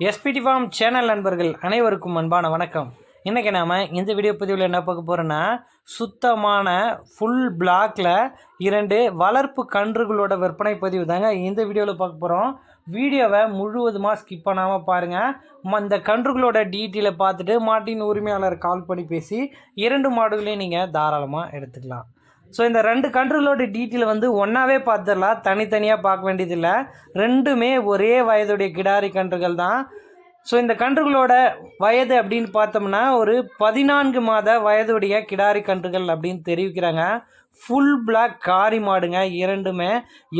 SPD form channel நண்பர்கள் அனைவருக்கும் அன்பான வணக்கம். இன்றைக்கி நாம் இந்த வீடியோ பதிவில் என்ன பார்க்க போகிறோன்னா சுத்தமான ஃபுல் பிளாக்ல இரண்டு வளர்ப்பு கன்றுகளோட விற்பனை பதிவு தாங்க இந்த வீடியோவில் பார்க்க போகிறோம் வீடியோவை முழுவதுமாக ஸ்கிப் பண்ணாமல் பாருங்கள் அந்த கன்றுகளோட டீட்டெயிலை பார்த்துட்டு மாட்டின் உரிமையாளர் கால் பண்ணி பேசி இரண்டு மாடுகளையும் நீங்கள் தாராளமாக எடுத்துக்கலாம். ஸோ இந்த ரெண்டு கன்றுகளோட டீட்டெயில் வந்து ஒன்றாவே பார்த்துடலாம். தனித்தனியாக பார்க்க வேண்டியதில்லை. ரெண்டுமே ஒரே வயதுடைய கிடாரி கன்றுகள் தான். ஸோ இந்த கன்றுகளோட வயது அப்படின்னு பார்த்தோம்னா ஒரு பதினான்கு மாத வயதுடைய கிடாரி கன்றுகள் அப்படின்னு தெரிவிக்கிறாங்க. ஃபுல் பிளாக் காரி மாடுங்க. இரண்டுமே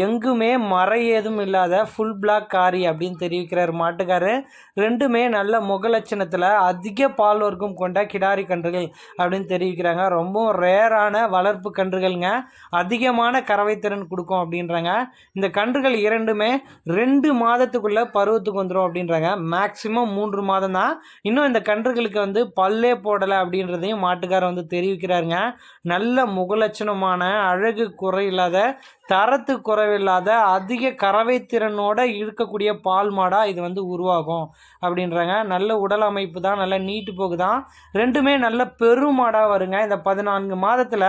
எங்குமே மறை ஏதும் இல்லாத ஃபுல் பிளாக் காரி அப்படின்னு தெரிவிக்கிறார் மாட்டுக்காரு. ரெண்டுமே நல்ல முகலட்சணத்தில் அதிக பால் வர்க்கம் கொண்ட கிடாரி கன்றுகள் அப்படின்னு தெரிவிக்கிறாங்க. ரொம்பவும் ரேரான வளர்ப்பு கன்றுகள்ங்க. அதிகமான கறவைத்திறன் கொடுக்கும் அப்படின்றாங்க. இந்த கன்றுகள் இரண்டுமே ரெண்டு மாதத்துக்குள்ளே பருவத்துக்கு வந்துடும் அப்படின்றாங்க. மேக்சிமம் மூன்று மாதம் தான். இன்னும் இந்த கன்றுகளுக்கு வந்து பல்லே போடலை அப்படின்றதையும் மாட்டுக்காரர் வந்து தெரிவிக்கிறாருங்க. நல்ல முகலட்சணம் விதமான அழகு குறையில்லாத தரத்து குறைவில்லாத அதிக கறவை திறனோடு இருக்கக்கூடிய பால் மாடாக இது வந்து உருவாகும் அப்படின்றாங்க. நல்ல உடல் அமைப்பு தான் நல்ல நீட்டு போக்கு தான். ரெண்டுமே நல்ல பெரும் மாடாக வருங்க. இந்த பதினான்கு மாதத்தில்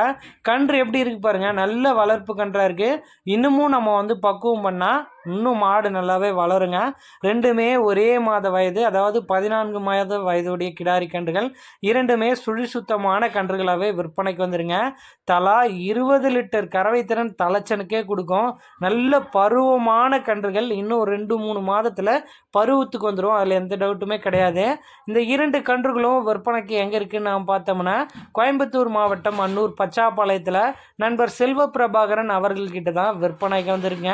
கன்று எப்படி இருக்கு பாருங்கள் நல்ல வளர்ப்பு கன்றாக இருக்குது இன்னமும் நம்ம வந்து பக்குவம் பண்ணால் இன்னும் மாடு நல்லாவே வளருங்க. ரெண்டுமே ஒரே மாத வயது அதாவது பதினான்கு மாத வயதுடைய கிடாரி கன்றுகள். இரண்டுமே சுழி சுத்தமான கன்றுகளாகவே விற்பனைக்கு வந்துருங்க. தலா இருபது லிட்டர் கறவைத்திறன் தலைச்சனுக்கே கொடுக்கும். நல்ல பருவமான கன்றுகள். இன்னும் ரெண்டு மூணு மாதத்தில் பருவத்துக்கு வந்துடும் அதில் எந்த டவுட்டுமே கிடையாது. இந்த இரண்டு கன்றுகளும் விற்பனைக்கு எங்கே இருக்குன்னு நாம் பார்த்தோம்னா கோயம்புத்தூர் மாவட்டம் அன்னூர் பச்சாப்பாளையத்தில் நண்பர் செல்வ பிரபாகரன் அவர்கள்கிட்ட தான் விற்பனைக்கு வந்துருங்க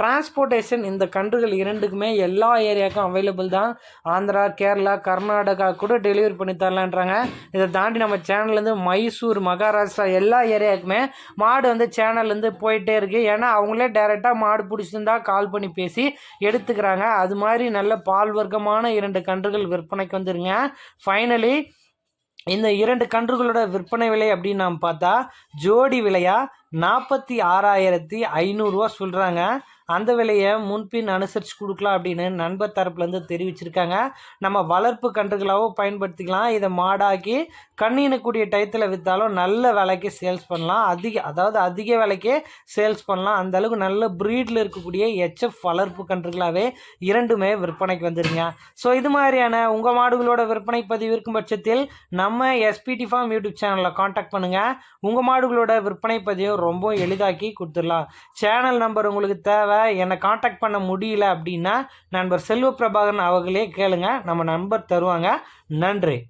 டிரான்ஸ்போர்ட்டேஷன் இந்த கன்றுகள் இரண்டுக்குமே எல்லா ஏரியாவுக்கும் அவைலபிள் தான். ஆந்திரா கேரளா கர்நாடகா கூட டெலிவரி பண்ணி தரலான்றாங்க. இதை தாண்டி நம்ம சேனல்லேருந்து மைசூர் மகாராஷ்டிரா எல்லா ஏரியாவுக்குமே மாடு வந்து சேனல்லேருந்து போயிட்டே இருக்குது ஏன்னா அவங்களே டைரெக்டாக மாடு பிடிச்சிருந்தா கால் பண்ணி பேசி எடுத்துக்கிறாங்க. அது மாதிரி நல்ல பால் வர்க்கமான இரண்டு கன்றுகள் விற்பனைக்கு வந்துருங்க. ஃபைனலி இந்த இரண்டு கன்றுகளோட விற்பனை விலை அப்படின்னு நாம் பார்த்தா ஜோடி விலையாக நாற்பத்தி ஆறாயிரத்தி ஐநூறுரூவா சொல்கிறாங்க அந்த விலையை முன்பின் அனுசரித்து கொடுக்கலாம் அப்படின்னு நண்பர் தரப்புலேருந்து தெரிவிச்சிருக்காங்க. நம்ம வளர்ப்பு கன்றுகளாகவும் பயன்படுத்திக்கலாம். இதை மாடாக்கி கண்ணினக்கூடிய டயத்தில் விற்றாலும் நல்ல விலைக்கு சேல்ஸ் பண்ணலாம். அதிக அதாவது அதிக விலைக்கே சேல்ஸ் பண்ணலாம். அந்த அளவுக்கு நல்ல ப்ரீடில் இருக்கக்கூடிய எச்எஃப் வளர்ப்பு கன்றுகளாகவே இரண்டுமே விற்பனைக்கு வந்துடுங்க ஸோ இது மாதிரியான உங்கள் மாடுகளோட விற்பனை பதிவு இருக்கும் பட்சத்தில் நம்ம எஸ்பிடி ஃபார்ம் யூடியூப் சேனலில் காண்டாக்ட் பண்ணுங்கள் உங்கள் மாடுகளோட விற்பனை பதிவை ரொம்ப எளிதாக்கி கொடுத்துடலாம். சேனல் நம்பர் உங்களுக்கு தேவை. என்னை காண்டாக்ட் பண்ண முடியல அப்படின்னா நண்பர் செல்வ பிரபாகரன் அவர்களே கேளுங்க. நம்ம நண்பர் தருவாங்க. நன்றி.